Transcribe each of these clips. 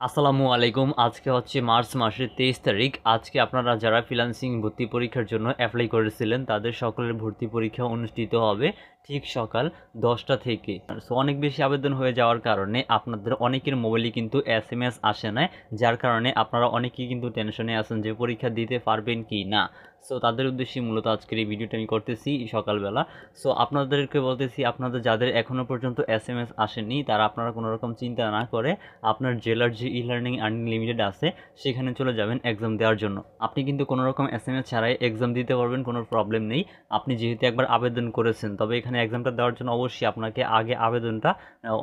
আসসালামু আলাইকুম। আজকে হচ্ছে মার্চ মাসের তেইশ তারিখ। আজকে আপনারা যারা ফ্রিলান্সিং ভর্তি পরীক্ষার জন্য অ্যাপ্লাই করেছিলেন, তাদের সকলের ভর্তি পরীক্ষা অনুষ্ঠিত হবে। ঠিক সকাল দশটা থেকে। সো অনেক বেশি আবেদন হয়ে যাওয়ার কারণে আপনাদের অনেকের মোবাইলে কিন্তু এস এম এস আসে না যার কারণে আপনারা অনেকেই কিন্তু টেনশনে আছেন যে পরীক্ষা দিতে পারবেন কি না। সো তাদের উদ্দেশ্যে মূলত আজকের এই ভিডিওটা আমি করতেছি সকালবেলা। সো আপনাদেরকে বলতেছি, আপনাদের যাদের এখনও পর্যন্ত এস এম এস আসেনি, তারা আপনারা কোনো রকম চিন্তা না করে আপনার জেলার যে ই লার্নিং আর্নিং লিমিটেড আছে, সেখানে চলে যাবেন এক্সাম দেওয়ার জন্য। আপনি কিন্তু কোনো রকম এস এম এস ছাড়াই এক্সাম দিতে পারবেন, কোনো প্রবলেম নেই। আপনি যেহেতু একবার আবেদন করেছেন, তবে এখানে এক্সামটা দেওয়ার জন্য অবশ্যই আপনাকে আগে আবেদনটা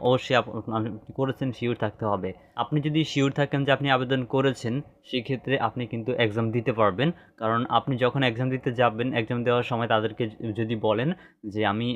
অবশ্যই করেছেন শিওর থাকতে হবে। আপনি যদি শিওর থাকেন যে আপনি আবেদন করেছেন, সেক্ষেত্রে আপনি কিন্তু এক্সাম দিতে পারবেন। কারণ আপনি যখন এক্সাম দিতে যাবেন এক্সাম দেওয়ার সময় তাদেরকে যদি বলেন যে আমি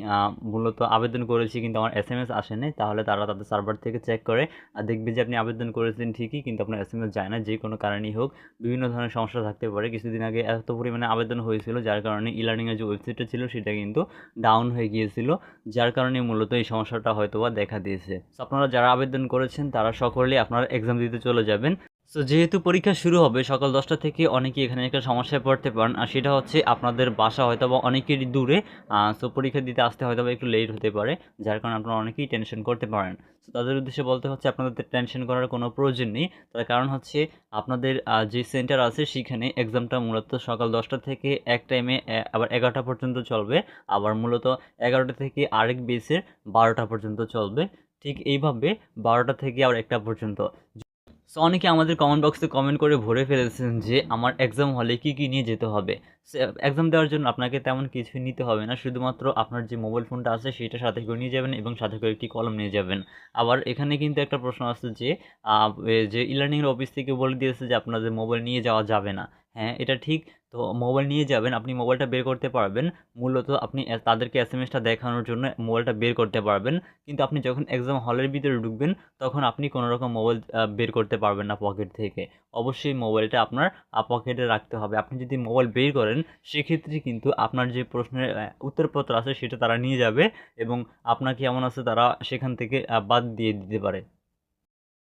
মূলত আবেদন করেছি কিন্তু আমার এস এম এস আসেনি তাহলে তারা তাদের সার্ভার থেকে চেক করে আর দেখবে যে আপনি আবেদন করেছেন ঠিকই, কিন্তু আপনার এস এম এস যায় না, যে কোনো কারণেই হোক। বিভিন্ন ধরনের সমস্যা থাকতে পারে। কিছুদিন আগে এত পরিমাণে আবেদন হয়েছিল, যার কারণে ই লার্নিংয়ের যে ওয়েবসাইটটা ছিল, সেটা কিন্তু ডাউন হয়ে গিয়েছিল, যার কারণে মূলত এই সমস্যাটা হয়তো বা দেখা দিয়েছে। আপনারা যারা আবেদন করেছেন, তারা সকলেই আপনারা এক্সাম দিতে চলে যাবেন। সো যেহেতু পরীক্ষা শুরু হবে, সকাল দশটা থেকে অনেকেই এখানে একটা সমস্যায় পড়তে পারেন। আর সেটা হচ্ছে আপনাদের বাসা হয়তো বা অনেকেরই দূরে সো পরীক্ষা দিতে আসতে হয়তো বা একটু লেট হতে পারে, যার কারণে আপনারা অনেকেই টেনশন করতে পারেন। সো তাদের উদ্দেশ্যে বলতে হচ্ছে আপনাদের টেনশন করার কোনো প্রয়োজন নেই। তার কারণ হচ্ছে আপনাদের যে সেন্টার আছে সেখানে এক্সামটা মূলত সকাল দশটা থেকে এক টাইমে আবার এগারোটা পর্যন্ত চলবে। আবার মূলত এগারোটা থেকে আরেক বেসের বারোটা পর্যন্ত চলবে। ঠিক এইভাবে বারোটা থেকে আবার একটা পর্যন্ত। সো অনেকে আমাদের কমেন্ট বক্সে কমেন্ট করে ভরে ফেলেছেন যে আমার এক্সাম হলে কি কি নিয়ে যেতে হবে। এক্সাম দেওয়ার জন্য আপনাকে তেমন কিছু নিতে হবে না, শুধুমাত্র আপনার যে মোবাইল ফোনটা আছে সেটা সাথে করে নিয়ে যাবেন এবং সাথে করে একটি কলম নিয়ে যাবেন। আবার এখানে কিন্তু একটা প্রশ্ন আছে যে যে ই লার্নিংয়ের অফিস থেকে বলে দিয়েছে যে আপনাদের মোবাইল নিয়ে যাওয়া যাবে না। হ্যাঁ এটা ঠিক। তো মোবাইল নিয়ে যাবেন, আপনি মোবাইলটা বের করতে পারবেন। মূলত আপনি তাদেরকে এস এম এসটা দেখানোর জন্য মোবাইলটা বের করতে পারবেন। কিন্তু আপনি যখন এক্সাম হলের ভিতরে ঢুকবেন, তখন আপনি কোনো রকম মোবাইল বের করতে পারবেন না পকেট থেকে। অবশ্যই মোবাইলটা আপনার পকেটে রাখতে হবে। আপনি যদি মোবাইল বের করেন, সেক্ষেত্রে কিন্তু আপনার যে প্রশ্নের উত্তরপত্র আছে, সেটা তারা নিয়ে যাবে এবং আপনাকে এমন আছে তারা সেখান থেকে বাদ দিয়ে দিতে পারে।